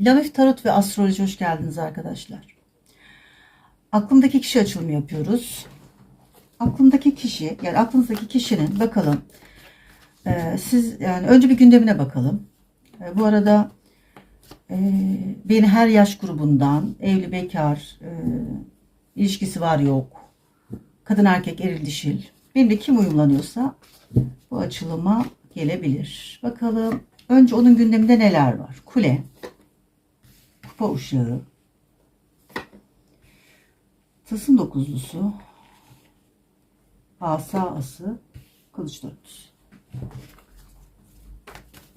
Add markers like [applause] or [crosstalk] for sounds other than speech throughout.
Lamif Tarot ve Astroloji hoş geldiniz arkadaşlar. Aklımdaki kişi açılımı yapıyoruz. Aklımdaki kişi, yani aklınızdaki kişinin bakalım. e, siz yani önce bir gündemine bakalım. E, bu arada e, beni her yaş grubundan, evli bekar, e, ilişkisi var yok, kadın erkek eril dişil, benimle kim uyumlanıyorsa bu açılıma gelebilir. Bakalım önce onun gündeminde neler var? Kule, kupa uşağı, tılsım dokuzlusu, asa ası, kılıç dörtlüsü.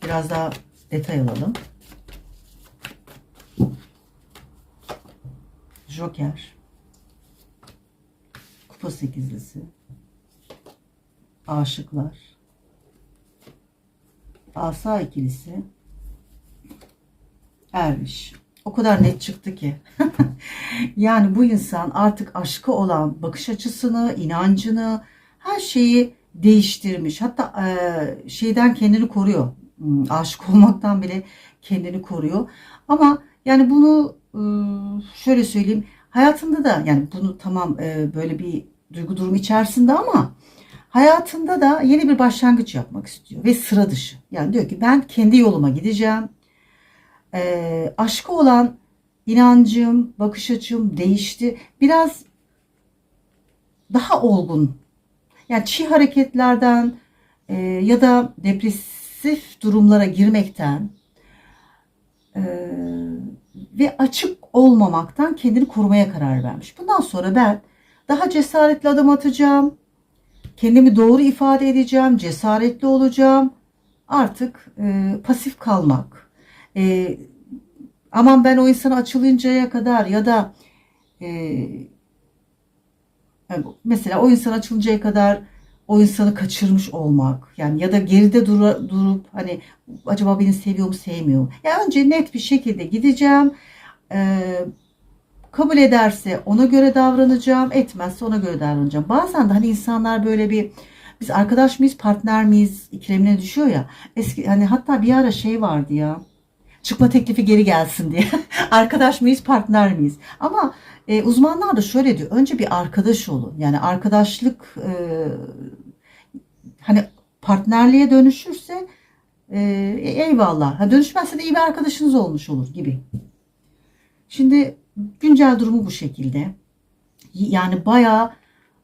Biraz daha detay alalım. Joker, kupa sekizlisi, aşıklar, asa ikilisi, ermiş. O kadar net çıktı ki. [laughs] yani bu insan artık aşkı olan bakış açısını, inancını, her şeyi değiştirmiş. Hatta e, şeyden kendini koruyor. Hmm, Aşık olmaktan bile kendini koruyor. Ama yani bunu e, şöyle söyleyeyim. Hayatında da yani bunu tamam e, böyle bir duygu durumu içerisinde ama hayatında da yeni bir başlangıç yapmak istiyor ve sıra dışı. Yani diyor ki ben kendi yoluma gideceğim. E, aşkı olan inancım, bakış açım değişti. Biraz daha olgun. Yani çiğ hareketlerden e, ya da depresif durumlara girmekten e, ve açık olmamaktan kendini korumaya karar vermiş. Bundan sonra ben daha cesaretli adım atacağım. Kendimi doğru ifade edeceğim. Cesaretli olacağım. Artık e, pasif kalmak. E, aman ben o insana açılıncaya kadar ya da e, yani mesela o insan açılıncaya kadar o insanı kaçırmış olmak yani ya da geride dura- durup hani acaba beni seviyor mu sevmiyor mu? Ya önce net bir şekilde gideceğim. Ee, kabul ederse ona göre davranacağım, etmezse ona göre davranacağım. Bazen de hani insanlar böyle bir biz arkadaş mıyız, partner miyiz ikilemine düşüyor ya. Eski hani hatta bir ara şey vardı ya. Çıkma teklifi geri gelsin diye. [laughs] arkadaş mıyız, partner miyiz? Ama e, uzmanlar da şöyle diyor. Önce bir arkadaş olun. Yani arkadaşlık e, hani partnerliğe dönüşürse e, eyvallah. Ha, dönüşmezse de iyi bir arkadaşınız olmuş olur gibi. Şimdi güncel durumu bu şekilde. Yani bayağı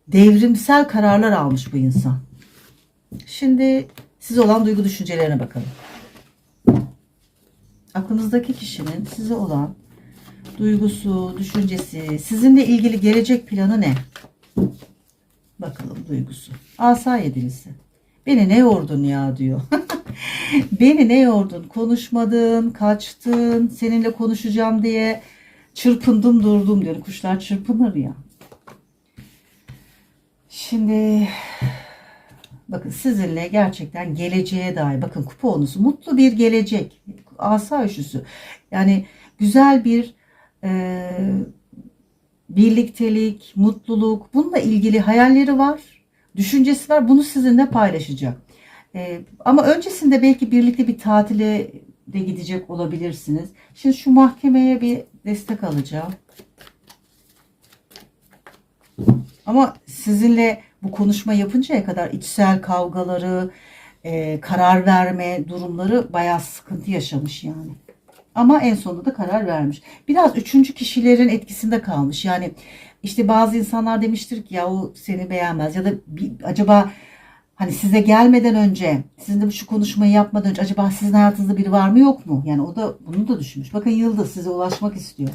devrimsel kararlar almış bu insan. Şimdi size olan duygu düşüncelerine bakalım. Aklınızdaki kişinin size olan duygusu, düşüncesi, sizinle ilgili gelecek planı ne? Bakalım duygusu. Asa yedilisi. Beni ne yordun ya diyor. [laughs] Beni ne yordun? Konuşmadın, kaçtın, seninle konuşacağım diye çırpındım durdum diyor. Kuşlar çırpınır ya. Şimdi bakın sizinle gerçekten geleceğe dair bakın kupa onusu mutlu bir gelecek. Asa üçlüsü. Yani güzel bir e, birliktelik, mutluluk bununla ilgili hayalleri var, düşüncesi var. Bunu sizinle paylaşacak. E, ama öncesinde belki birlikte bir tatile de gidecek olabilirsiniz. Şimdi şu mahkemeye bir destek alacağım. Ama sizinle bu konuşma yapıncaya kadar içsel kavgaları, e, karar verme durumları bayağı sıkıntı yaşamış yani. Ama en sonunda da karar vermiş. Biraz üçüncü kişilerin etkisinde kalmış. Yani işte bazı insanlar demiştir ki ya o seni beğenmez ya da bir, acaba hani size gelmeden önce sizinle şu konuşmayı yapmadan önce acaba sizin hayatınızda biri var mı yok mu? Yani o da bunu da düşünmüş. Bakın Yıldız size ulaşmak istiyor.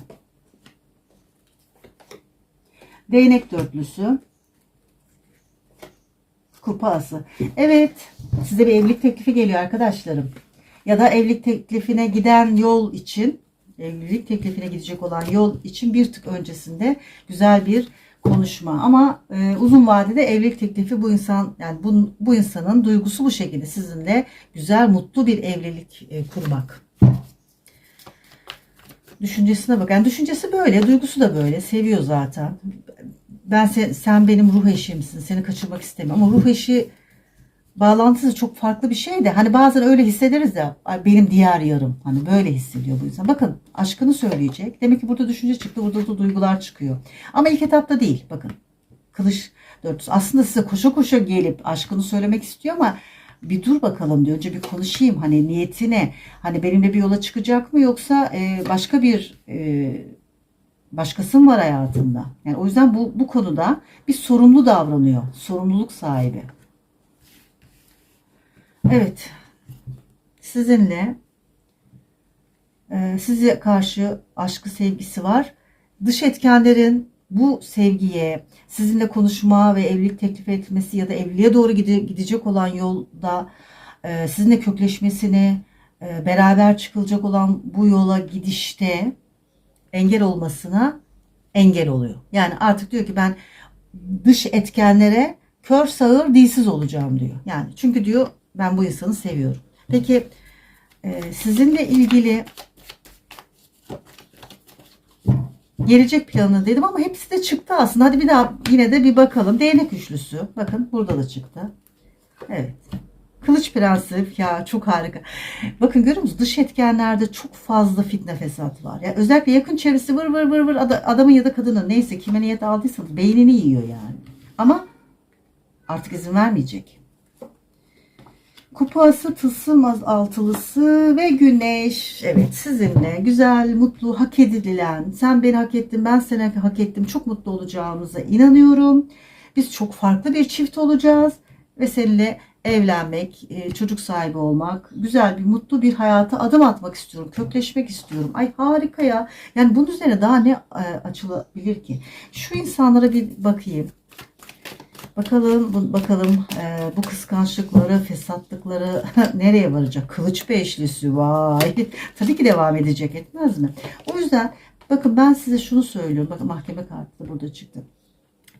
Değnek dörtlüsü. Kupası. Evet. Size bir evlilik teklifi geliyor arkadaşlarım. Ya da evlilik teklifine giden yol için evlilik teklifine gidecek olan yol için bir tık öncesinde güzel bir konuşma. Ama e, uzun vadede evlilik teklifi bu insan yani bu, bu insanın duygusu bu şekilde sizinle güzel mutlu bir evlilik e, kurmak. Düşüncesine bak. Yani düşüncesi böyle, duygusu da böyle. Seviyor zaten. Ben sen, sen benim ruh eşimsin. Seni kaçırmak istemiyorum. Ama ruh eşi bağlantısı çok farklı bir şey de hani bazen öyle hissederiz ya "Ay, benim diğer yarım hani böyle hissediyor bu insan. Bakın aşkını söyleyecek. Demek ki burada düşünce çıktı burada da duygular çıkıyor. Ama ilk etapta değil bakın. Kılıç dörtlüsü aslında size koşa koşa gelip aşkını söylemek istiyor ama bir dur bakalım diyor. Önce bir konuşayım hani niyetine hani benimle bir yola çıkacak mı yoksa başka bir başkası mı var hayatında? Yani o yüzden bu, bu konuda bir sorumlu davranıyor. Sorumluluk sahibi. Evet. Sizinle e, size karşı aşkı sevgisi var. Dış etkenlerin bu sevgiye, sizinle konuşma ve evlilik teklif etmesi ya da evliliğe doğru gide- gidecek olan yolda e, sizinle kökleşmesini, e, beraber çıkılacak olan bu yola gidişte engel olmasına engel oluyor. Yani artık diyor ki ben dış etkenlere kör sağır dilsiz olacağım diyor. Yani çünkü diyor ben bu insanı seviyorum. Peki e, sizinle ilgili gelecek planı dedim ama hepsi de çıktı aslında. Hadi bir daha yine de bir bakalım. Değnek üçlüsü. Bakın burada da çıktı. Evet. Kılıç prensip ya çok harika. Bakın görüyor musunuz? Dış etkenlerde çok fazla fitne fesat var. Ya özellikle yakın çevresi vır vır vır vır ada- adamın ya da kadının neyse kime niyet aldıysanız beynini yiyor yani. Ama artık izin vermeyecek. Kupası, tılsım altılısı ve güneş. Evet sizinle güzel, mutlu, hak edilen, sen beni hak ettin, ben seni hak ettim. Çok mutlu olacağımıza inanıyorum. Biz çok farklı bir çift olacağız ve seninle evlenmek, e, çocuk sahibi olmak, güzel bir mutlu bir hayata adım atmak istiyorum. Kökleşmek istiyorum. Ay harika ya. Yani bunun üzerine daha ne e, açılabilir ki? Şu insanlara bir bakayım. Bakalım bakalım e, bu kıskançlıkları, fesatlıkları [laughs] nereye varacak? Kılıç beşlisi vay. [laughs] Tabii ki devam edecek etmez mi? O yüzden bakın ben size şunu söylüyorum. Bakın mahkeme kartı da burada çıktı.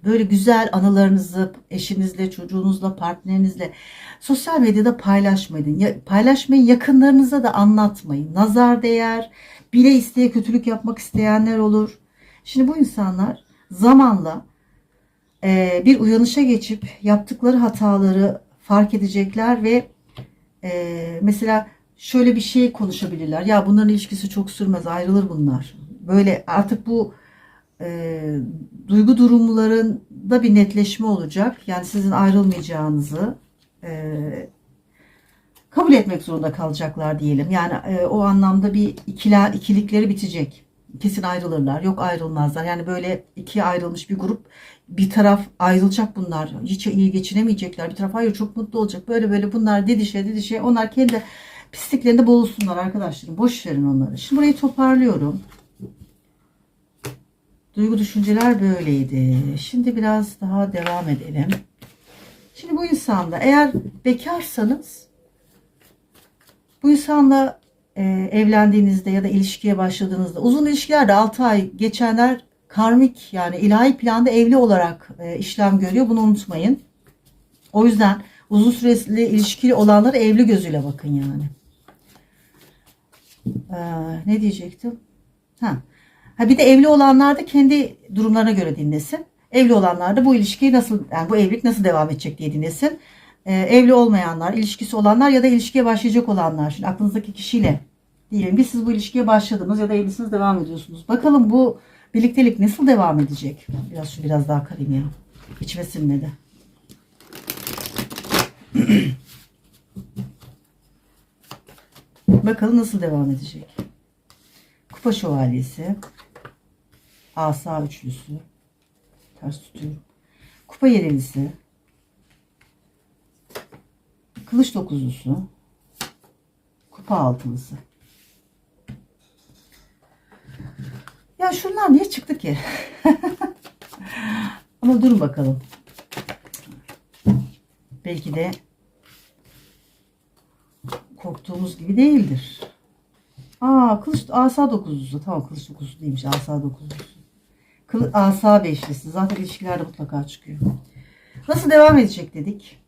Böyle güzel anılarınızı eşinizle, çocuğunuzla, partnerinizle sosyal medyada paylaşmayın. Paylaşmayın, yakınlarınıza da anlatmayın. Nazar değer, bile isteye kötülük yapmak isteyenler olur. Şimdi bu insanlar zamanla e, bir uyanışa geçip yaptıkları hataları fark edecekler ve e, mesela şöyle bir şey konuşabilirler. Ya bunların ilişkisi çok sürmez, ayrılır bunlar. Böyle artık bu e, duygu durumlarında bir netleşme olacak. Yani sizin ayrılmayacağınızı e, kabul etmek zorunda kalacaklar diyelim. Yani e, o anlamda bir ikiler, ikilikleri bitecek. Kesin ayrılırlar. Yok ayrılmazlar. Yani böyle ikiye ayrılmış bir grup bir taraf ayrılacak bunlar. Hiç iyi geçinemeyecekler. Bir taraf hayır çok mutlu olacak. Böyle böyle bunlar didişe didişe. Onlar kendi pisliklerinde boğulsunlar arkadaşlarım. Boş verin onları. Şimdi burayı toparlıyorum. Duygu düşünceler böyleydi. Şimdi biraz daha devam edelim. Şimdi bu insanda eğer bekarsanız bu insanla e, evlendiğinizde ya da ilişkiye başladığınızda uzun ilişkilerde 6 ay geçenler karmik yani ilahi planda evli olarak e, işlem görüyor. Bunu unutmayın. O yüzden uzun süreli ilişkili olanlara evli gözüyle bakın yani. Ee, ne diyecektim? Ha. Ha bir de evli olanlar da kendi durumlarına göre dinlesin. Evli olanlar da bu ilişkiyi nasıl yani bu evlilik nasıl devam edecek diye dinlesin. Ee, evli olmayanlar, ilişkisi olanlar ya da ilişkiye başlayacak olanlar. Şimdi aklınızdaki kişiyle diyelim ki siz bu ilişkiye başladınız ya da evlisiniz devam ediyorsunuz. Bakalım bu birliktelik nasıl devam edecek? Biraz şu biraz daha karayım ya. İçime sinmedi. [clears throat] Bakalım nasıl devam edecek. Kupa şövalyesi. Asa üçlüsü. Ters tutuyorum. Kupa yerelisi. Kılıç dokuzlusu. Kupa altılısı. Ya şunlar niye çıktı ki? [laughs] Ama durun bakalım. Belki de korktuğumuz gibi değildir. Aa kılıç asa dokuzlusu. Tamam kılıç dokuzlusu değilmiş. Asa dokuzlusu. Kılı, asa beşlisi. Zaten ilişkilerde mutlaka çıkıyor. Nasıl devam edecek dedik.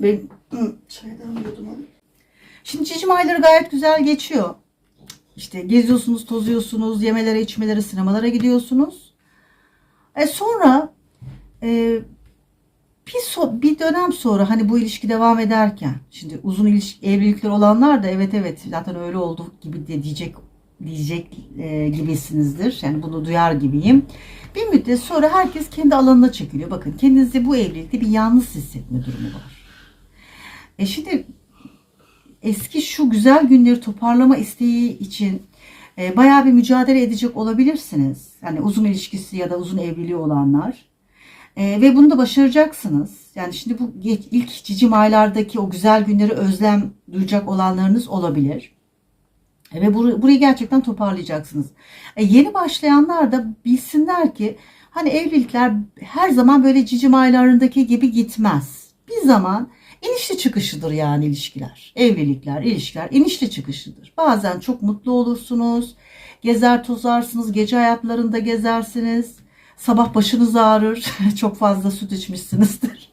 Ben çaydan onu. Şimdi cicim ayları gayet güzel geçiyor. İşte geziyorsunuz, tozuyorsunuz, yemelere, içmelere, sinemalara gidiyorsunuz. E sonra e, bir, so- bir dönem sonra hani bu ilişki devam ederken şimdi uzun ilişki evlilikler olanlar da evet evet zaten öyle oldu gibi de diyecek diyecek e, gibisinizdir. Yani bunu duyar gibiyim. Bir müddet sonra herkes kendi alanına çekiliyor. Bakın kendinizi bu evlilikte bir yalnız hissetme durumu var. E şimdi eski şu güzel günleri toparlama isteği için e, bayağı bir mücadele edecek olabilirsiniz. Yani uzun ilişkisi ya da uzun evliliği olanlar. E, ve bunu da başaracaksınız. Yani şimdi bu ilk cicim aylardaki o güzel günleri özlem duyacak olanlarınız olabilir. E, ve bur- burayı gerçekten toparlayacaksınız. E, yeni başlayanlar da bilsinler ki hani evlilikler her zaman böyle cicim aylarındaki gibi gitmez. Bir zaman inişli çıkışıdır yani ilişkiler. Evlilikler, ilişkiler inişli çıkışıdır. Bazen çok mutlu olursunuz. Gezer tozarsınız, gece hayatlarında gezersiniz. Sabah başınız ağrır. [laughs] çok fazla süt içmişsinizdir.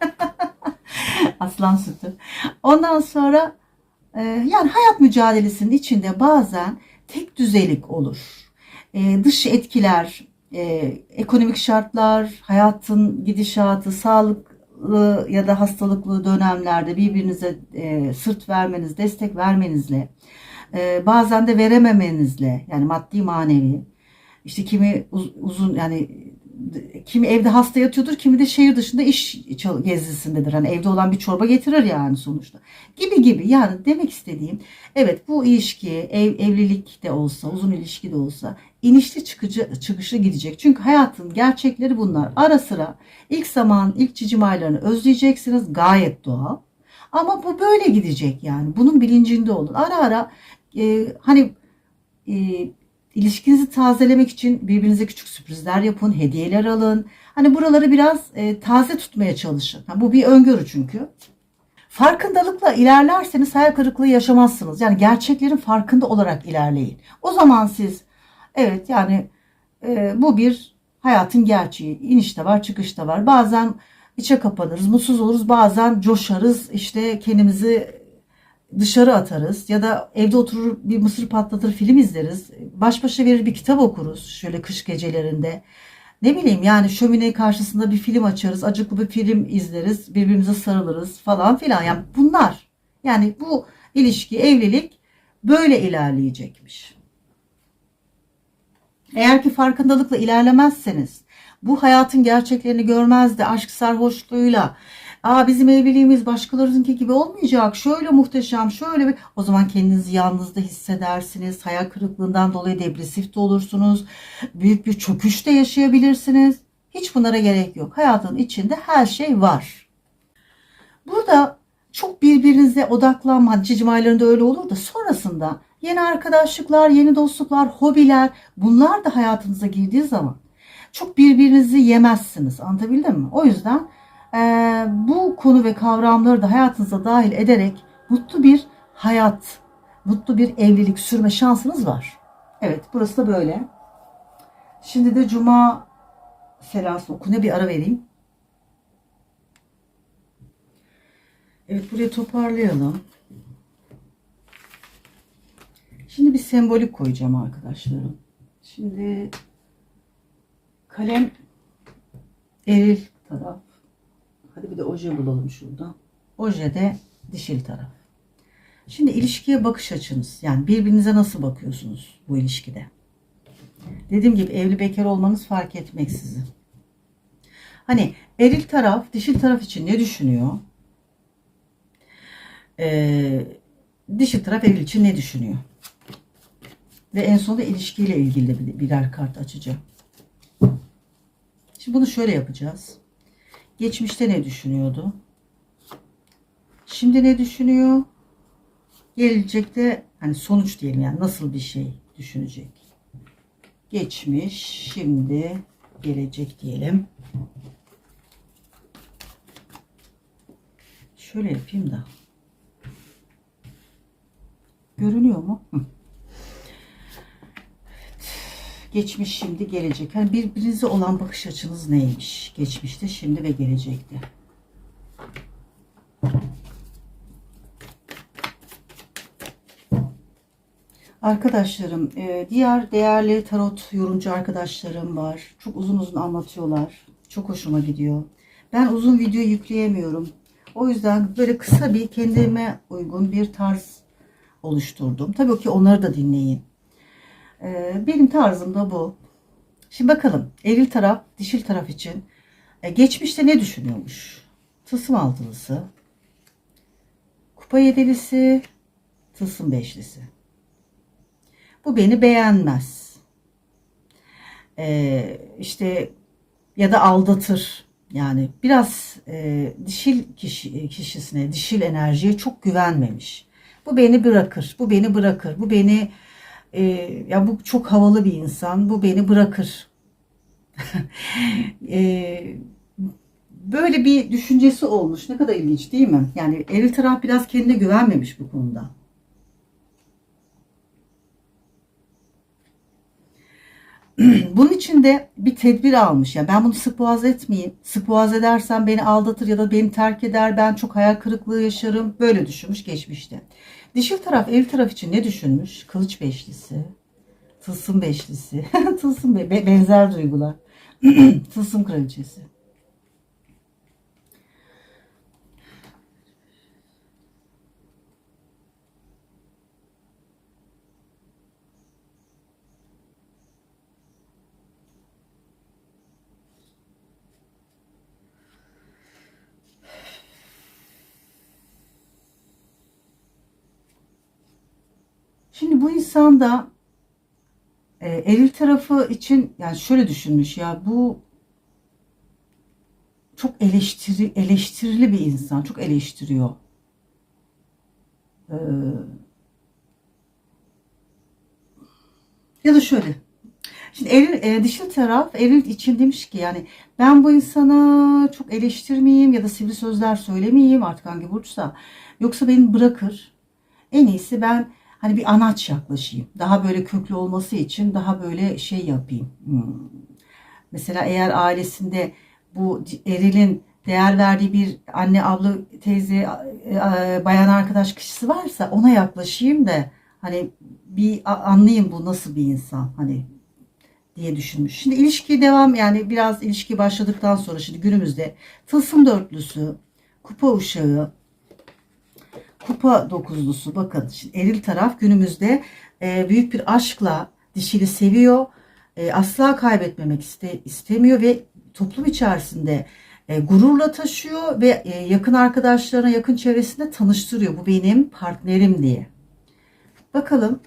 [laughs] Aslan sütü. Ondan sonra yani hayat mücadelesinin içinde bazen tek düzelik olur. E, dış etkiler, e, ekonomik şartlar, hayatın gidişatı, sağlıklı ya da hastalıklı dönemlerde birbirinize e, sırt vermeniz, destek vermenizle, e, bazen de verememenizle, yani maddi manevi, işte kimi uz- uzun yani kimi evde hasta yatıyordur, kimi de şehir dışında iş gezisindedir. Hani evde olan bir çorba getirir yani sonuçta. Gibi gibi yani demek istediğim evet bu ilişki ev, evlilik de olsa uzun ilişki de olsa inişli çıkıcı, çıkışlı gidecek. Çünkü hayatın gerçekleri bunlar. Ara sıra ilk zaman ilk cicim aylarını özleyeceksiniz gayet doğal. Ama bu böyle gidecek yani. Bunun bilincinde olun. Ara ara e, hani e, ilişkinizi tazelemek için birbirinize küçük sürprizler yapın, hediyeler alın. Hani buraları biraz e, taze tutmaya çalışın. Ha, bu bir öngörü çünkü. Farkındalıkla ilerlerseniz hayal kırıklığı yaşamazsınız. Yani gerçeklerin farkında olarak ilerleyin. O zaman siz evet yani e, bu bir hayatın gerçeği. İnişte var, çıkışta var. Bazen içe kapanırız, mutsuz oluruz. Bazen coşarız. işte kendimizi dışarı atarız ya da evde oturur bir mısır patlatır film izleriz. Baş başa verir bir kitap okuruz şöyle kış gecelerinde. Ne bileyim yani şömine karşısında bir film açarız, acıklı bir film izleriz, birbirimize sarılırız falan filan. Yani bunlar yani bu ilişki, evlilik böyle ilerleyecekmiş. Eğer ki farkındalıkla ilerlemezseniz, bu hayatın gerçeklerini görmez de aşk sarhoşluğuyla Aa bizim evliliğimiz başkalarınınki gibi olmayacak. Şöyle muhteşem, şöyle bir... O zaman kendinizi yalnız da hissedersiniz. Hayal kırıklığından dolayı depresif de olursunuz. Büyük bir çöküş de yaşayabilirsiniz. Hiç bunlara gerek yok. Hayatın içinde her şey var. Burada çok birbirinize odaklanma. Cicim aylarında öyle olur da sonrasında yeni arkadaşlıklar, yeni dostluklar, hobiler bunlar da hayatınıza girdiği zaman çok birbirinizi yemezsiniz. Anlatabildim mi? O yüzden bu konu ve kavramları da hayatınıza dahil ederek mutlu bir hayat, mutlu bir evlilik sürme şansınız var. Evet, burası da böyle. Şimdi de Cuma selası okuna bir ara vereyim. Evet, buraya toparlayalım. Şimdi bir sembolik koyacağım arkadaşlarım. Şimdi kalem eril taraf. Hadi bir de oje bulalım şurada. Oje de dişil taraf. Şimdi ilişkiye bakış açınız. Yani birbirinize nasıl bakıyorsunuz bu ilişkide? Dediğim gibi evli bekar olmanız fark etmeksizin. Hani eril taraf dişil taraf için ne düşünüyor? Ee, dişil taraf eril için ne düşünüyor? Ve en sonunda ilişkiyle ilgili birer kart açacağım. Şimdi bunu şöyle yapacağız. Geçmişte ne düşünüyordu? Şimdi ne düşünüyor? Gelecekte hani sonuç diyelim yani nasıl bir şey düşünecek? Geçmiş, şimdi, gelecek diyelim. Şöyle yapayım da. Görünüyor mu? Hı. Geçmiş, şimdi, gelecek. Hani birbirinize olan bakış açınız neymiş? Geçmişte, şimdi ve gelecekte. Arkadaşlarım, e, diğer değerli tarot yorumcu arkadaşlarım var. Çok uzun uzun anlatıyorlar. Çok hoşuma gidiyor. Ben uzun video yükleyemiyorum. O yüzden böyle kısa bir kendime uygun bir tarz oluşturdum. Tabii ki onları da dinleyin. Ee, benim tarzım da bu. Şimdi bakalım eril taraf dişil taraf için e, geçmişte ne düşünüyormuş? Tılsım altılısı, kupa yedilisi, tılsım beşlisi. Bu beni beğenmez. Ee, işte ya da aldatır. Yani biraz e, dişil kişi, kişisine, dişil enerjiye çok güvenmemiş. Bu beni bırakır, bu beni bırakır, bu beni e, ya bu çok havalı bir insan, bu beni bırakır. [laughs] e, böyle bir düşüncesi olmuş. Ne kadar ilginç değil mi? Yani eril taraf biraz kendine güvenmemiş bu konuda. [clears throat] Bunun için de bir tedbir almış. Yani ben bunu sık boğaz etmeyeyim. Sık boğaz edersem beni aldatır ya da beni terk eder. Ben çok hayal kırıklığı yaşarım. Böyle düşünmüş geçmişte. Dişil taraf, eril taraf için ne düşünmüş? Kılıç beşlisi, tılsım beşlisi, [laughs] tılsım be benzer duygular. [clears throat] tılsım kraliçesi. Şimdi bu insan da e, eril tarafı için yani şöyle düşünmüş ya bu çok eleştiri eleştirili bir insan. Çok eleştiriyor. Ee, ya da şöyle. Şimdi eril, e, dişil taraf eril için demiş ki yani ben bu insana çok eleştirmeyeyim ya da sivri sözler söylemeyeyim artık hangi burçsa. Yoksa beni bırakır. En iyisi ben hani bir anaç yaklaşayım. Daha böyle köklü olması için daha böyle şey yapayım. Hmm. Mesela eğer ailesinde bu erilin değer verdiği bir anne, abla, teyze, e, bayan arkadaş kişisi varsa ona yaklaşayım da hani bir anlayayım bu nasıl bir insan hani diye düşünmüş. Şimdi ilişki devam yani biraz ilişki başladıktan sonra şimdi günümüzde tılsım dörtlüsü, kupa uşağı, kupa dokuzlusu bakın şimdi eril taraf günümüzde e, büyük bir aşkla dişili seviyor. E, asla kaybetmemek iste, istemiyor ve toplum içerisinde e, gururla taşıyor ve e, yakın arkadaşlarına, yakın çevresinde tanıştırıyor. Bu benim partnerim diye. Bakalım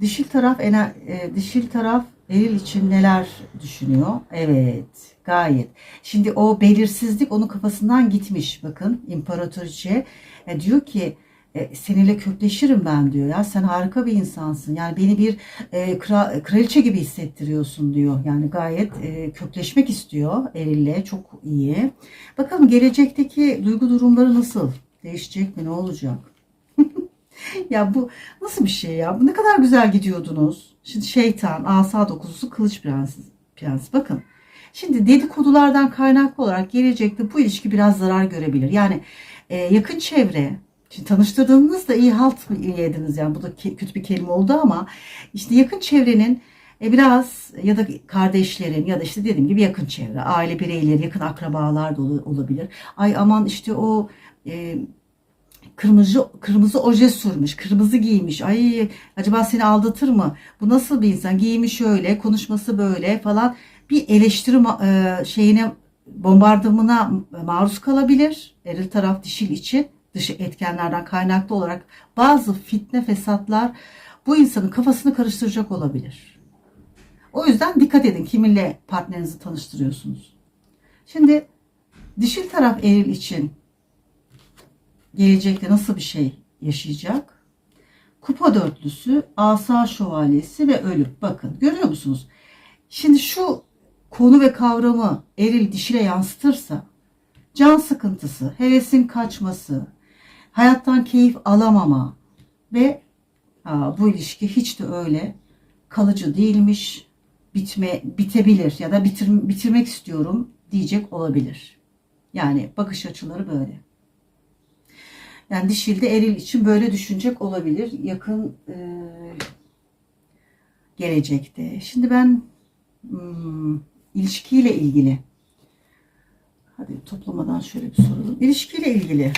dişil taraf e, dişil taraf eril için neler düşünüyor? Evet, gayet. Şimdi o belirsizlik onun kafasından gitmiş. Bakın imparatoriçe e, diyor ki e, seninle kökleşirim ben diyor. Ya sen harika bir insansın. Yani beni bir e, kra, kraliçe gibi hissettiriyorsun diyor. Yani gayet e, kökleşmek istiyor Eril'le çok iyi. Bakalım gelecekteki duygu durumları nasıl? Değişecek mi? Ne olacak? [laughs] Ya bu nasıl bir şey ya? Bu ne kadar güzel gidiyordunuz. Şimdi şeytan asa dokuzusu kılıç prensi prens bakın Şimdi dedikodulardan kaynaklı olarak gelecekte bu ilişki biraz zarar görebilir. Yani e, yakın çevre, Şimdi tanıştırdığınızda iyi halt yediniz yani bu da kötü bir kelime oldu ama işte yakın çevrenin e, biraz ya da kardeşlerin ya da işte dediğim gibi yakın çevre, aile bireyleri, yakın akrabalar da olabilir. Ay aman işte o e, kırmızı kırmızı oje sürmüş, kırmızı giymiş. Ay acaba seni aldatır mı? Bu nasıl bir insan? Giymiş öyle, konuşması böyle falan. Bir eleştiri e, şeyine bombardımına maruz kalabilir. Eril taraf dişil için dışı etkenlerden kaynaklı olarak bazı fitne fesatlar bu insanın kafasını karıştıracak olabilir. O yüzden dikkat edin kiminle partnerinizi tanıştırıyorsunuz. Şimdi dişil taraf eril için gelecekte nasıl bir şey yaşayacak? Kupa dörtlüsü, asa şövalyesi ve ölüm. Bakın görüyor musunuz? Şimdi şu konu ve kavramı eril dişile yansıtırsa can sıkıntısı, hevesin kaçması, hayattan keyif alamama ve aa, bu ilişki hiç de öyle kalıcı değilmiş, bitme bitebilir ya da bitir, bitirmek istiyorum diyecek olabilir. Yani bakış açıları böyle. Yani dişilde eril için böyle düşünecek olabilir yakın e, gelecekte. Şimdi ben hmm, ilişkiyle ilgili Hadi toplamadan şöyle bir soralım. İlişkiyle ilgili.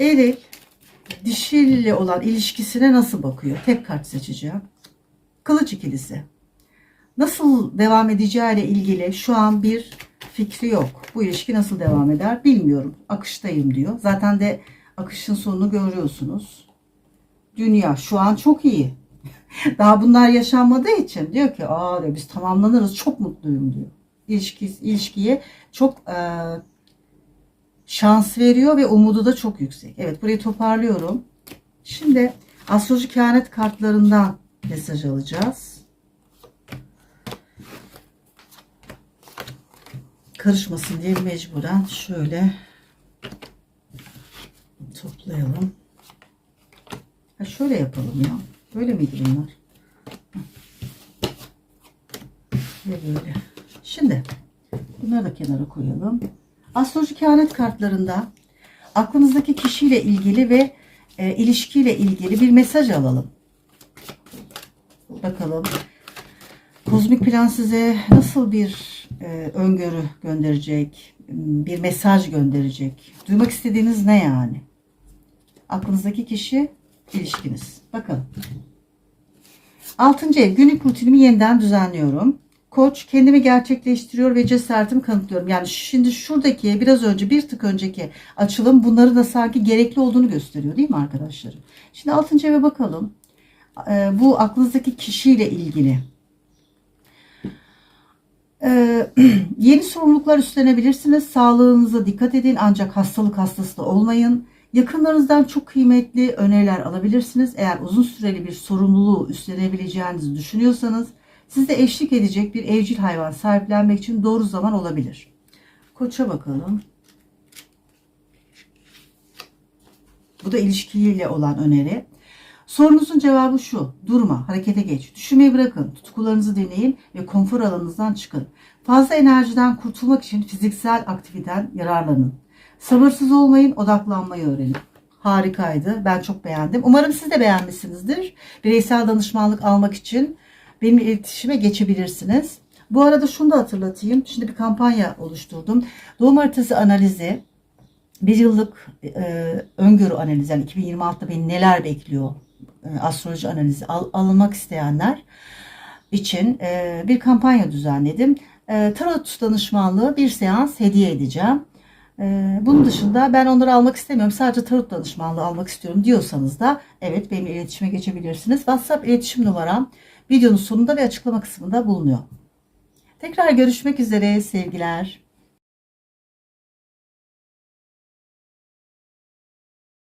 Eril dişiyle olan ilişkisine nasıl bakıyor? Tek kart seçeceğim. Kılıç ikilisi. Nasıl devam edeceğiyle ilgili şu an bir fikri yok. Bu ilişki nasıl devam eder bilmiyorum. Akıştayım diyor. Zaten de akışın sonunu görüyorsunuz. Dünya şu an çok iyi. [laughs] Daha bunlar yaşanmadığı için diyor ki aa diyor, biz tamamlanırız çok mutluyum diyor. İlişki, ilişkiye çok e, şans veriyor ve umudu da çok yüksek. Evet burayı toparlıyorum. Şimdi astroloji kehanet kartlarından mesaj alacağız. Karışmasın diye mecburen şöyle toplayalım. Ha şöyle yapalım ya. Böyle miydi bunlar? Ve böyle. Şimdi bunları da kenara koyalım. Astroloji kehanet kartlarında aklınızdaki kişiyle ilgili ve e, ilişkiyle ilgili bir mesaj alalım. Bakalım. Kozmik plan size nasıl bir e, öngörü gönderecek, bir mesaj gönderecek? Duymak istediğiniz ne yani? Aklınızdaki kişi, ilişkiniz. Bakın. Altıncı ev, günlük rutinimi yeniden düzenliyorum. Koç, kendimi gerçekleştiriyor ve cesaretimi kanıtlıyorum. Yani şimdi şuradaki biraz önce bir tık önceki açılım bunları da sanki gerekli olduğunu gösteriyor değil mi arkadaşlar? Şimdi altıncı eve bakalım. Ee, bu aklınızdaki kişiyle ilgili. Ee, [clears throat] yeni sorumluluklar üstlenebilirsiniz. Sağlığınıza dikkat edin ancak hastalık hastası da olmayın. Yakınlarınızdan çok kıymetli öneriler alabilirsiniz. Eğer uzun süreli bir sorumluluğu üstlenebileceğinizi düşünüyorsanız sizde eşlik edecek bir evcil hayvan sahiplenmek için doğru zaman olabilir. Koça bakalım. Bu da ilişkiyle olan öneri. Sorunuzun cevabı şu. Durma, harekete geç. Düşünmeyi bırakın. Tutkularınızı deneyin ve konfor alanınızdan çıkın. Fazla enerjiden kurtulmak için fiziksel aktiviten yararlanın. Sabırsız olmayın, odaklanmayı öğrenin. Harikaydı. Ben çok beğendim. Umarım siz de beğenmişsinizdir. Bireysel danışmanlık almak için benimle iletişime geçebilirsiniz. Bu arada şunu da hatırlatayım. Şimdi bir kampanya oluşturdum. Doğum haritası analizi bir yıllık e, öngörü analizi yani 2026'da beni neler bekliyor e, astroloji analizi al, alınmak isteyenler için e, bir kampanya düzenledim. E, tarot danışmanlığı bir seans hediye edeceğim. E, bunun dışında ben onları almak istemiyorum. Sadece tarot danışmanlığı almak istiyorum diyorsanız da evet benimle iletişime geçebilirsiniz. WhatsApp iletişim numaram videonun sonunda ve açıklama kısmında bulunuyor. Tekrar görüşmek üzere sevgiler.